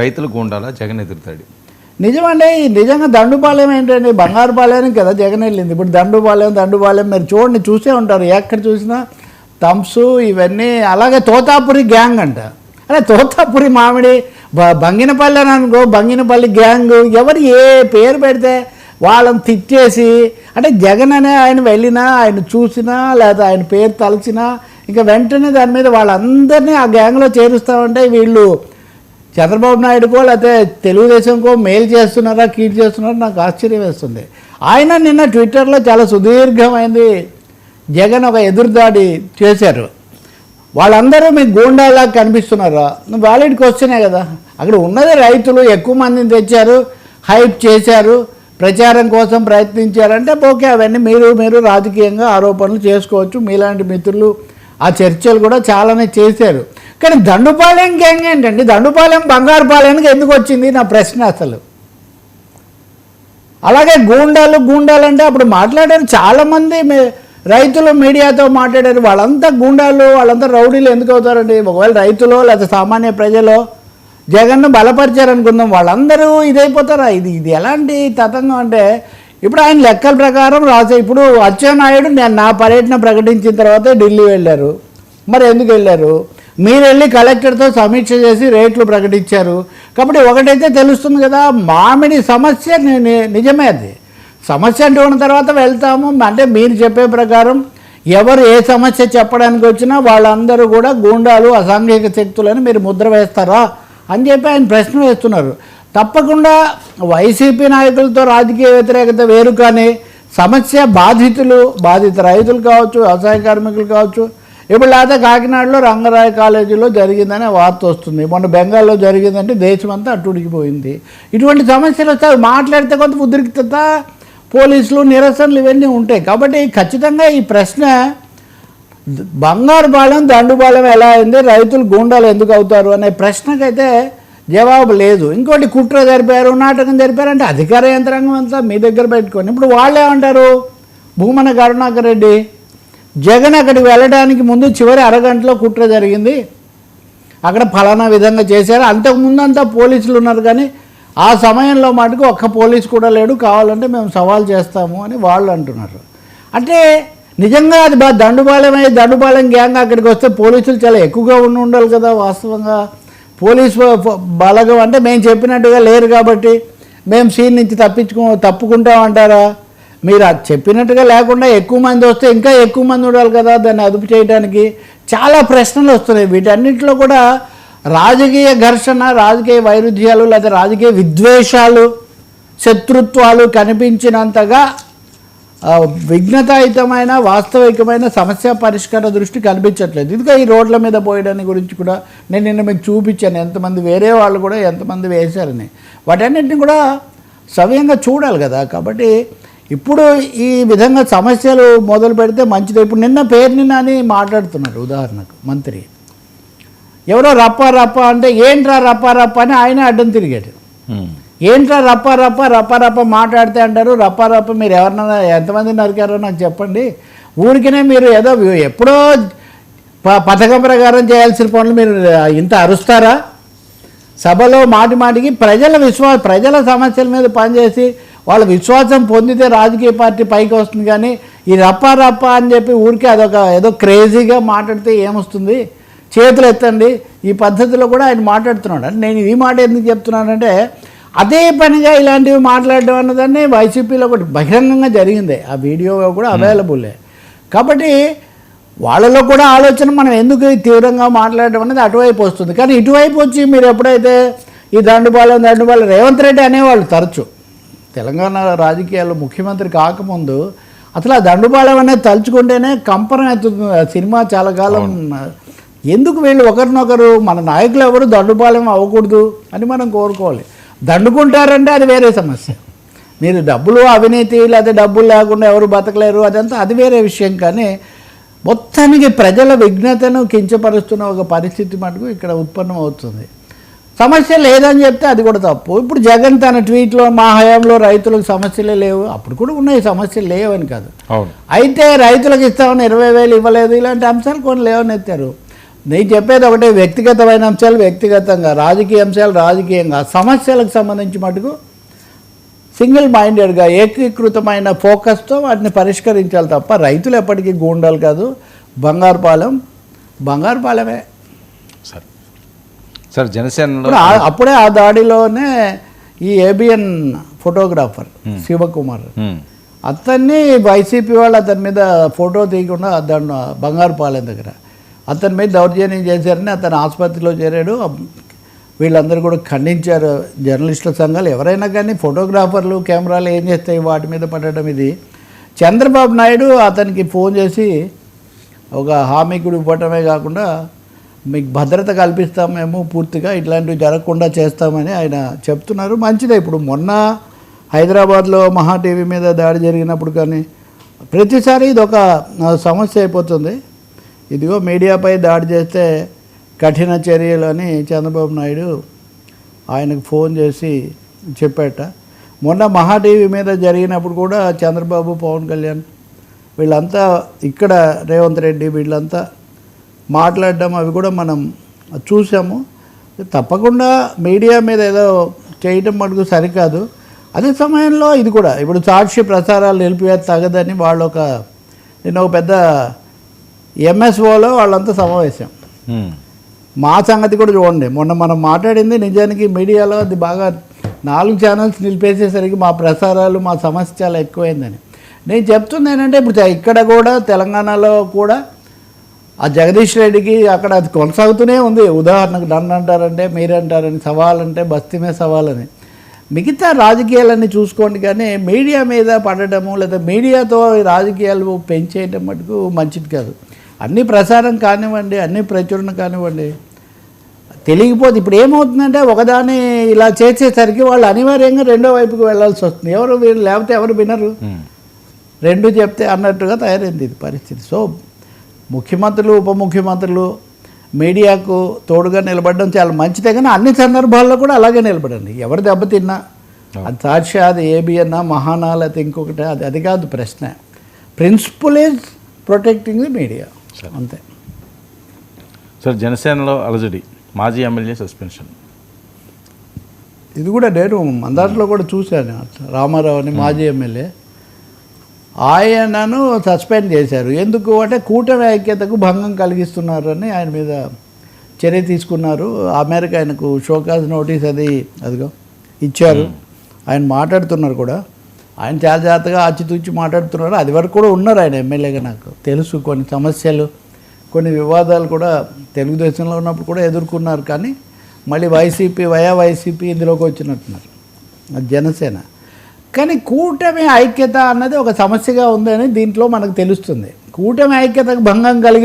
రైతులకు ఉండాలా జగన్ ఎదురుతాడు. నిజమండి నిజంగా దండుపాలెం ఏంటండి? బంగారుపాలెం కదా జగన్ వెళ్ళింది. ఇప్పుడు దండుపాలెం దండుపాలెం మీరు చూడండి చూసే ఉంటారు. ఎక్కడ చూసినా థమ్స్ ఇవన్నీ అలాగే తోతాపురి గ్యాంగ్ అంట. అదే తోతాపురి మామిడి బ బంగినపల్లి అని అనుకో బంగినపల్లి గ్యాంగ్ ఎవరు ఏ పేరు పెడితే వాళ్ళని తిట్టేసి అంటే జగన్ అనే ఆయన వెళ్ళినా ఆయన చూసినా లేదా ఆయన పేరు తలచినా ఇంకా వెంటనే దాని మీద వాళ్ళందరినీ ఆ గ్యాంగ్లో చేరుస్తామంటే వీళ్ళు చంద్రబాబు నాయుడుకో లేకపోతే తెలుగుదేశంకో మేలు చేస్తున్నారా కీడు చేస్తున్నారా నాకు ఆశ్చర్యం వేస్తుంది. ఆయన నిన్న ట్విట్టర్లో చాలా సుదీర్ఘమైంది. జగన్ ఒక ఎదురుదాడి చేశారు. వాళ్ళందరూ మీకు గూండాలా కనిపిస్తున్నారా? వ్యాలిడ్ క్వశ్చనే కదా. అక్కడ ఉన్నది రైతులు ఎక్కువ మందిని తెచ్చారు హైప్ చేశారు ప్రచారం కోసం ప్రయత్నించారంటే ఓకే అవన్నీ మీరు మీరు రాజకీయంగా ఆరోపణలు చేసుకోవచ్చు. మీలాంటి మిత్రులు ఆ చర్చలు కూడా చాలానే చేశారు. కానీ దండుపాలెం గ్యాంగ్ ఏంటండి? దండుపాలెం బంగారుపాలెంకి ఎందుకు వచ్చింది? నా ప్రశ్న అసలు. అలాగే గూండాలు గూండాలు అంటే అప్పుడు మాట్లాడారు చాలామంది రైతులు మీడియాతో మాట్లాడారు. వాళ్ళంతా గూండాలు వాళ్ళంతా రౌడీలు ఎందుకు అవుతారండి? ఒకవేళ రైతులో లేదా సామాన్య ప్రజలో జగన్ను బలపరిచారనుకుందాం వాళ్ళందరూ ఇదైపోతారా? ఇది ఇది ఎలాంటి తతంగం అంటే ఇప్పుడు ఆయన లెక్కల ప్రకారం రాసే ఇప్పుడు అచ్చెన్నాయుడు నేను నా పర్యటన ప్రకటించిన తర్వాత ఢిల్లీ వెళ్ళారు. మరి ఎందుకు వెళ్ళారు? మీరు వెళ్ళి కలెక్టర్తో సమీక్ష చేసి రేట్లు ప్రకటించారు. కాబట్టి ఒకటైతే తెలుస్తుంది కదా మామిడి సమస్య ని- నిజమే అది. సమస్య అంటూ ఉన్న తర్వాత వెళ్తాము. అంటే మీరు చెప్పే ప్రకారం ఎవరు ఏ సమస్య చెప్పడానికి వచ్చినా వాళ్ళందరూ కూడా గూండాలు అసాంఘిక శక్తులని మీరు ముద్ర వేస్తారా అని చెప్పి ఆయన ప్రశ్న వేస్తున్నారు. తప్పకుండా వైసీపీ నాయకులతో రాజకీయ వ్యతిరేకత వేరు కానీ సమస్య బాధితులు బాధిత రైతులు కావచ్చు వ్యవసాయ కార్మికులు కావచ్చు. ఇప్పుడు లేకపోతే కాకినాడలో రంగరాయ కాలేజీలో జరిగిందనే వార్త వస్తుంది. మొన్న బెంగాల్లో జరిగిందంటే దేశమంతా అట్టుడికిపోయింది. ఇటువంటి సమస్యలు వస్తాయి మాట్లాడితే కొంత ఉద్రిక్తత పోలీసులు నిరసనలు ఇవన్నీ ఉంటాయి. కాబట్టి ఖచ్చితంగా ఈ ప్రశ్న బంగారు బాలం దండుబాలం ఎలా అయింది రైతులు గూండాలు ఎందుకు అవుతారు అనే ప్రశ్నకైతే జవాబు లేదు. ఇంకోటి కుట్ర జరిపారు నాటకం జరిపారు అంటే అధికార యంత్రాంగం అంతా మీ దగ్గర పెట్టుకొని ఇప్పుడు వాళ్ళు ఏమంటారు? భూమన కరుణాకర్ రెడ్డి జగన్ అక్కడికి వెళ్ళడానికి ముందు చివరి అరగంటలో కుట్ర జరిగింది. అక్కడ ఫలానా విధంగా చేశారు. అంతకుముందు అంతా పోలీసులు ఉన్నారు కానీ ఆ సమయంలో మటుకు ఒక్క పోలీస్ కూడా లేడు. కావాలంటే మేము సవాల్ చేస్తాము అని వాళ్ళు అంటున్నారు. అంటే నిజంగా అది బా దండుపాలెం అయ్యి దండుపాలెం గ్యాంగ్ అక్కడికి వస్తే పోలీసులు చాలా ఎక్కువగా ఉండి ఉండాలి కదా వాస్తవంగా. పోలీస్ బలగం అంటే మేము చెప్పినట్టుగా లేరు కాబట్టి మేము సీన్ నుంచి తప్పించుకో తప్పుకుంటామంటారా మీరు అది చెప్పినట్టుగా లేకుండా ఎక్కువ మంది వస్తే ఇంకా ఎక్కువ మంది ఉండాలి కదా దాన్ని అదుపు చేయడానికి చాలా ప్రశ్నలు వస్తున్నాయి. వీటన్నిటిలో కూడా రాజకీయ ఘర్షణ రాజకీయ వైరుధ్యాలు లేదా రాజకీయ విద్వేషాలు శత్రుత్వాలు కనిపించినంతగా విఘ్నతాయుతమైన వాస్తవికమైన సమస్య పరిష్కార దృష్టి కనిపించట్లేదు ఇదిగో ఈ రోడ్ల మీద పోయడాన్ని గురించి కూడా నేను నిన్న మీకు చూపించాను. ఎంతమంది వేరే వాళ్ళు కూడా ఎంతమంది వేశారని. వాటన్నింటిని కూడా సవ్యంగా చూడాలి కదా. కాబట్టి ఇప్పుడు ఈ విధంగా సమస్యలు మొదలు పెడితే మంచిది. ఇప్పుడు నిన్న పేరు నిన్న అని మాట్లాడుతున్నారు ఉదాహరణకు మంత్రి. ఎవరో రప్ప రప్ప అంటే ఏంట్రా రప్ప రప్ప అని ఆయన అడ్డం తిరిగాడు. ఏంట్రా రప్ప రప్ప రప్ప రప్ప మాట్లాడితే అంటారు. రప్ప రప్ప మీరు ఎవరినైనా ఎంతమంది నరికారో నాకు చెప్పండి. ఊరికనే మీరు ఏదో ఎప్పుడో ప- పథకం ప్రకారం చేయాల్సిన పనులు మీరు ఇంత అరుస్తారా? సభలో మాటి మాటికి ప్రజల విశ్వాస ప్రజల సమస్యల మీద పనిచేసి వాళ్ళ విశ్వాసం పొందితే రాజకీయ పార్టీ పైకి వస్తుంది కానీ ఈ రప్ప రప్ప అని చెప్పి ఊరికే అదొక ఏదో క్రేజీగా మాట్లాడితే ఏమొస్తుంది? చేతులు ఎత్తండి. ఈ పద్ధతిలో కూడా ఆయన మాట్లాడుతున్నాడు. నేను ఈ మాట ఎందుకు చెప్తున్నానంటే అదే పనిగా ఇలాంటివి మాట్లాడడం అన్నదాన్ని వైసీపీలో ఒకటి బహిరంగంగా జరిగింది. ఆ వీడియో కూడా అవైలబుల్లే కాబట్టి వాళ్ళలో కూడా ఆలోచన మనం ఎందుకు తీవ్రంగా మాట్లాడడం అనేది అటువైపు వస్తుంది. కానీ ఇటువైపు వచ్చి మీరు ఎప్పుడైతే ఈ దండుపాలెం దండుపాలెం రేవంత్ రెడ్డి అనేవాళ్ళు తరచు తెలంగాణ రాజకీయాల్లో ముఖ్యమంత్రి కాకముందు అసలు ఆ దండుపాలెం అనేది తలుచుకుంటేనే కంపరం ఆ సినిమా చాలా కాలం ఎందుకు వీళ్ళు ఒకరినొకరు మన నాయకులు ఎవరు దండుపాలెం అవ్వకూడదు అని మనం కోరుకోవాలి. దండుకుంటారంటే అది వేరే సమస్య. మీరు డబ్బులు అవినీతి లేదా డబ్బులు లేకుండా ఎవరు బతకలేరు అదంతా అది వేరే విషయం. కానీ మొత్తానికి ప్రజల విఘ్నతను కించపరుస్తున్న ఒక పరిస్థితి మటుకు ఇక్కడ ఉత్పన్నం అవుతుంది. సమస్య లేదని చెప్తే అది కూడా తప్పు. ఇప్పుడు జగన్ తన ట్వీట్లో మా హయాంలో రైతులకు సమస్యలే లేవు. అప్పుడు కూడా ఉన్నాయి సమస్యలు లేవని కాదు. అయితే రైతులకు ఇస్తామని ఇరవై వేలు ఇవ్వలేదు. ఇలాంటి అంశాలు కొన్ని లేవని ఎత్తారు నేను చెప్పేది ఒకటే వ్యక్తిగతమైన అంశాలు వ్యక్తిగతంగా రాజకీయ అంశాలు రాజకీయంగా సమస్యలకు సంబంధించి మటుకు సింగిల్ మైండెడ్గా ఏకీకృతమైన ఫోకస్తో వాటిని పరిష్కరించాలి తప్ప రైతులు ఎప్పటికీ గూండాలు కాదు. బంగారుపాలెం బంగారుపాలెమే. సార్ సార్ ఆ- అప్పుడే ఆ దాడిలోనే ఈ ఏబిఎన్ ఫోటోగ్రాఫర్ శివకుమార్. అతన్ని వైసీపీ వాళ్ళు అతని మీద ఫోటో తీయకుండా దాన్ని బంగారుపాలెం దగ్గర అతని మీద దౌర్జన్యం చేశారని అతను ఆసుపత్రిలో చేరాడు. వీళ్ళందరూ కూడా ఖండించారు జర్నలిస్టుల సంఘాలు. ఎవరైనా కానీ ఫోటోగ్రాఫర్లు కెమెరాలు ఏం చేస్తాయి వాటి మీద పడటం ఇది. చంద్రబాబు నాయుడు అతనికి ఫోన్ చేసి ఒక హామీ కూడా ఇవ్వటమే కాకుండా మీకు భద్రత కల్పిస్తాం మేము పూర్తిగా ఇట్లాంటివి జరగకుండా చేస్తామని ఆయన చెప్తున్నారు. మంచిదే. ఇప్పుడు మొన్న హైదరాబాద్లో మహా టీవీ మీద దాడి జరిగినప్పుడు కానీ ప్రతిసారి ఇది ఒక సమస్య అయిపోతుంది. ఇదిగో మీడియాపై దాడి చేస్తే కఠిన చర్యలు అని చంద్రబాబు నాయుడు ఆయనకు ఫోన్ చేసి చెప్పాట. మొన్న మహా టీవీ మీద జరిగినప్పుడు కూడా చంద్రబాబు పవన్ కళ్యాణ్ వీళ్ళంతా ఇక్కడ రేవంత్ రెడ్డి వీళ్ళంతా మాట్లాడడం అవి కూడా మనం చూసాము. తప్పకుండా మీడియా మీద ఏదో చేయటం మటుకు సరికాదు. అదే సమయంలో ఇది కూడా ఇప్పుడు సాక్షి ప్రసారాలు నిలిపివేత తగదని వాళ్ళు ఒక నేను ఒక పెద్ద ఎంఎస్ఓలో వాళ్ళంతా సమావేశం. మా సంగతి కూడా చూడండి. మొన్న మనం మాట్లాడింది నిజానికి మీడియాలో అది బాగా నాలుగు ఛానల్స్ నిలిపేసేసరికి మా ప్రసారాలు మా సమస్య చాలా ఎక్కువైందని. నేను చెప్తుంది ఏంటంటే ఇప్పుడు ఇక్కడ కూడా తెలంగాణలో కూడా ఆ జగదీష్ రెడ్డికి అక్కడ అది కొనసాగుతూనే ఉంది. ఉదాహరణకు నన్ను అంటారంటే మీరంటారని సవాల్ అంటే బస్తీమే సవాల్ అని మిగతా రాజకీయాలన్నీ చూసుకోండి కానీ మీడియా మీద పడటము లేదా మీడియాతో రాజకీయాలు పెంచేయటం మటుకు మంచిది కాదు. అన్ని ప్రసారం కానివ్వండి అన్ని ప్రచురణ కానివ్వండి. తెలియకపోతే ఇప్పుడు ఏమవుతుందంటే ఒకదాన్ని ఇలా చేసేసరికి వాళ్ళు అనివార్యంగా రెండో వైపుకి వెళ్ళాల్సి వస్తుంది. ఎవరు వీళ్ళు లేకపోతే ఎవరు వినరు. రెండు చెప్తే అన్నట్టుగా తయారైంది ఇది పరిస్థితి. సో ముఖ్యమంత్రులు ఉప ముఖ్యమంత్రులు మీడియాకు తోడుగా నిలబడడం చాలా మంచిదే కానీ అన్ని సందర్భాల్లో కూడా అలాగే నిలబడండి. ఎవరు దెబ్బతిన్నా అది సాక్షి అది ఏబిఎన్నా మహానా లేకపోతే ఇంకొకటి అది అది కాదు ప్రశ్న. Principal is protecting the media. అంతే. సార్ జనసేనలో అలజడి మాజీ ఎమ్మెల్యే సస్పెన్షన్. ఇది కూడా నేను మందాట్లో కూడా చూశాను. రామారావు అని మాజీ ఎమ్మెల్యే. ఆయనను సస్పెండ్ చేశారు. ఎందుకు అంటే కూటమి ఐక్యతకు భంగం కలిగిస్తున్నారని ఆయన మీద చర్య తీసుకున్నారు. ఆ మేరకు ఆయనకు షోకాజ్ నోటీస్ అది అదిగో ఇచ్చారు. ఆయన మాట్లాడుతున్నారు కూడా. ఆయన చాలా జాగ్రత్తగా ఆచితూచి మాట్లాడుతున్నారు. అది వరకు కూడా ఉన్నారు ఆయన ఎమ్మెల్యేగా నాకు. తెలుసు కొన్ని సమస్యలు కొన్ని వివాదాలు కూడా తెలుగుదేశంలో ఉన్నప్పుడు కూడా ఎదుర్కొన్నారు కానీ మళ్ళీ వైసీపీ వయా వైసీపీ ఇందులోకి వచ్చినట్టున్నారు. జనసేన. కానీ కూటమి ఐక్యత అన్నది ఒక సమస్యగా ఉందని దీంట్లో మనకు తెలుస్తుంది. కూటమి ఐక్యతకు భంగం కలిగి